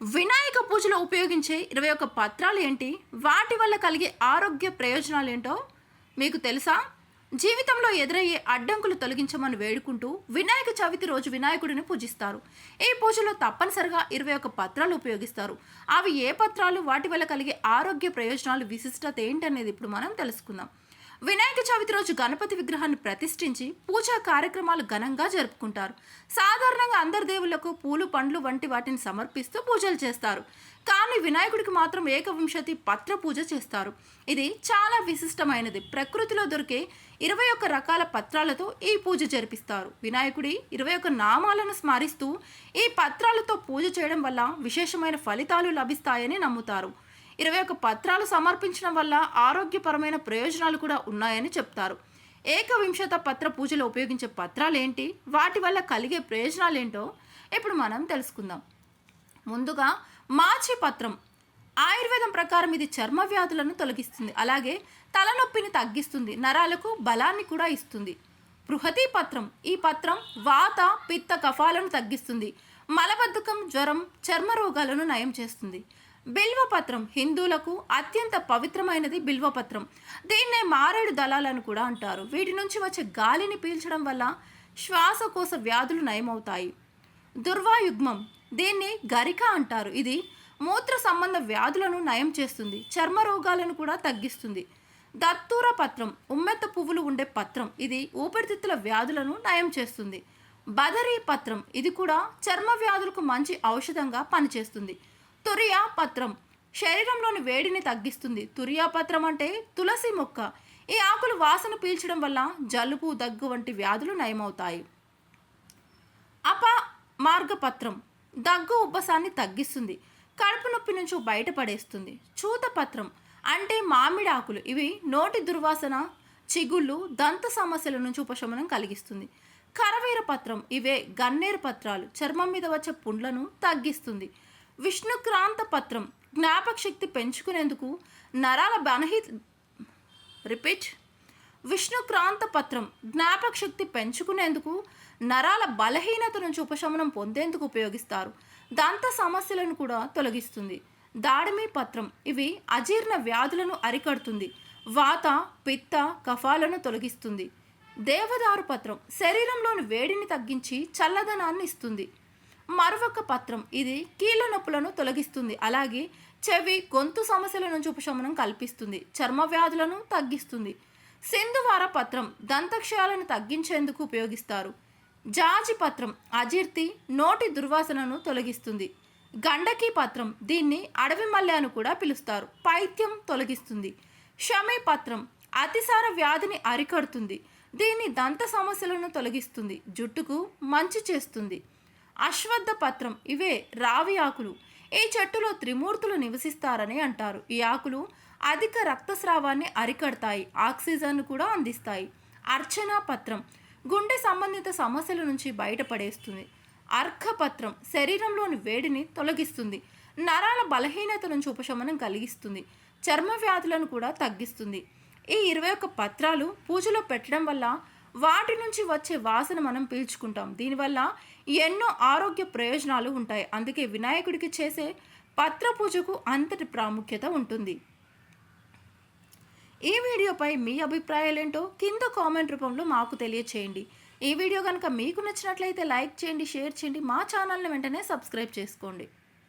వినాయక పూజలో ఉపయోగించే ఇరవై ఒక్క పత్రాలు ఏంటి? వాటి వల్ల కలిగే ఆరోగ్య ప్రయోజనాలు ఏంటో మీకు తెలుసా? జీవితంలో ఎదురయ్యే అడ్డంకులు తొలగించమని వేడుకుంటూ వినాయక చవితి రోజు వినాయకుడిని పూజిస్తారు. ఈ పూజలో తప్పనిసరిగా ఇరవై ఒక్క పత్రాలు ఉపయోగిస్తారు. అవి ఏ పత్రాలు? వాటి వల్ల కలిగే ఆరోగ్య ప్రయోజనాలు విశిష్టత ఏంటనేది ఇప్పుడు మనం తెలుసుకుందాం. వినాయక చవితి రోజు గణపతి విగ్రహాన్ని ప్రతిష్ఠించి పూజా కార్యక్రమాలు ఘనంగా జరుపుకుంటారు. సాధారణంగా అందరి దేవుళ్ళకు పూలు పండ్లు వంటి వాటిని సమర్పిస్తూ పూజలు చేస్తారు. కానీ వినాయకుడికి మాత్రం ఏకవింశతి పత్ర పూజ చేస్తారు. ఇది చాలా విశిష్టమైనది. ప్రకృతిలో దొరికే ఇరవై ఒక్క రకాల పత్రాలతో ఈ పూజ జరిపిస్తారు. వినాయకుడి ఇరవై ఒక్క నామాలను స్మరిస్తూ ఈ పత్రాలతో పూజ చేయడం వల్ల విశేషమైన ఫలితాలు లభిస్తాయని నమ్ముతారు. ఇరవై ఒక్క పత్రాలు సమర్పించడం వల్ల ఆరోగ్యపరమైన ప్రయోజనాలు కూడా ఉన్నాయని చెప్తారు. ఏకవింశత పత్ర పూజలో ఉపయోగించే పత్రాలు ఏంటి వాటి వల్ల కలిగే ప్రయోజనాలు ఏంటో ఇప్పుడు మనం తెలుసుకుందాం. ముందుగా మాచి పత్రం. ఆయుర్వేదం ప్రకారం ఇది చర్మ వ్యాధులను తొలగిస్తుంది. అలాగే తలనొప్పిని తగ్గిస్తుంది. నరాలకు బలాన్ని కూడా ఇస్తుంది. బృహతి పత్రం. ఈ పత్రం వాత పిత్త కఫాలను తగ్గిస్తుంది. మలబద్ధకం జ్వరం చర్మ రోగాలను నయం చేస్తుంది. బిల్వపత్రం హిందువులకు అత్యంత పవిత్రమైనది బిల్వపత్రం. దీన్నే మారేడు దళాలను కూడా అంటారు. వీటి నుంచి వచ్చే గాలిని పీల్చడం వల్ల శ్వాసకోశ వ్యాధులు నయమవుతాయి. దుర్వాయుగ్మం దీన్ని గరిక అంటారు. ఇది మూత్ర సంబంధ వ్యాధులను నయం చేస్తుంది చర్మ రోగాలను కూడా తగ్గిస్తుంది. దత్తూర పత్రం ఉమ్మెత్త పువ్వులు ఉండే పత్రం ఇది ఊపిరితిత్తుల వ్యాధులను నయం చేస్తుంది. బదరీ పత్రం ఇది కూడా చర్మ వ్యాధులకు మంచి ఔషధంగా పనిచేస్తుంది. తురియా పత్రం శరీరంలోని వేడిని తగ్గిస్తుంది. తురియా పత్రం అంటే తులసి మొక్క. ఈ ఆకులు వాసన పీల్చడం వల్ల జలుబు దగ్గు వంటి వ్యాధులు నయమవుతాయి. అప మార్గపత్రం దగ్గు ఉబ్బసాన్ని తగ్గిస్తుంది. కడుపు నొప్పి నుంచి బయటపడేస్తుంది. చూతపత్రం అంటే మామిడి ఆకులు ఇవి నోటి దుర్వాసన చిగుళ్ళు దంత సమస్యల నుంచి ఉపశమనం కలిగిస్తుంది. కరవీర పత్రం ఇవే గన్నేరు పత్రాలు. చర్మం మీద వచ్చే పుండ్లను తగ్గిస్తుంది. విష్ణుక్రాంత పత్రం జ్ఞాపక శక్తి పెంచుకునేందుకు నరాల బలహీ రిపీట్ విష్ణుక్రాంత పత్రం జ్ఞాపక శక్తి పెంచుకునేందుకు నరాల బలహీనత నుంచి ఉపశమనం పొందేందుకు ఉపయోగిస్తారు. దంత సమస్యలను కూడా తొలగిస్తుంది. దాడిమి పత్రం ఇవి అజీర్ణ వ్యాధులను అరికడుతుంది. వాత పిత్త కఫాలను తొలగిస్తుంది. దేవదారు పత్రం శరీరంలోని వేడిని తగ్గించి చల్లదనాన్ని ఇస్తుంది. మరొక పత్రం. ఇది కీళ్ళ నొప్పులను తొలగిస్తుంది. అలాగే చెవి గొంతు సమస్యల నుంచి ఉపశమనం కల్పిస్తుంది. చర్మ వ్యాధులను తగ్గిస్తుంది. సింధువార పత్రం దంతక్షయాలను తగ్గించేందుకు ఉపయోగిస్తారు. జాజి పత్రం అజీర్తి నోటి దుర్వాసనను తొలగిస్తుంది. గండకి పత్రం దీన్ని అడవి మల్లె అని కూడా పిలుస్తారు. పైత్యం తొలగిస్తుంది. షమి పత్రం అతిసార వ్యాధిని అరికడుతుంది. దీన్ని దంత సమస్యలను తొలగిస్తుంది. జుట్టుకు మంచి చేస్తుంది. అశ్వత్థ పత్రం. ఇవే రావి ఆకులు. ఈ చెట్టులో త్రిమూర్తులు నివసిస్తారని అంటారు. ఈ ఆకులు అధిక రక్తస్రావాన్ని అరికడతాయి. ఆక్సిజన్ను కూడా అందిస్తాయి. అర్చనా పత్రం. గుండె సంబంధిత సమస్యల నుంచి బయటపడేస్తుంది. అర్కపత్రం శరీరంలోని వేడిని తొలగిస్తుంది. నరాల బలహీనత నుంచి ఉపశమనం కలిగిస్తుంది. చర్మ వ్యాధులను కూడా తగ్గిస్తుంది. ఈ ఇరవై ఒక్క పత్రాలు పూజలో పెట్టడం వల్ల వాటి నుంచి వచ్చే వాసన మనం పీల్చుకుంటాం. దీనివల్ల ఎన్నో ఆరోగ్య ప్రయోజనాలు ఉంటాయి. అందుకే వినాయకుడికి చేసే పత్ర పూజకు అంతటి ప్రాముఖ్యత ఉంటుంది. ఈ వీడియోపై మీ అభిప్రాయాలేంటో కింద కామెంట్ రూపంలో మాకు తెలియచేయండి. ఈ వీడియో కనుక మీకు నచ్చినట్లయితే లైక్ చేయండి షేర్ చేయండి మా ఛానల్ని వెంటనే సబ్స్క్రైబ్ చేసుకోండి.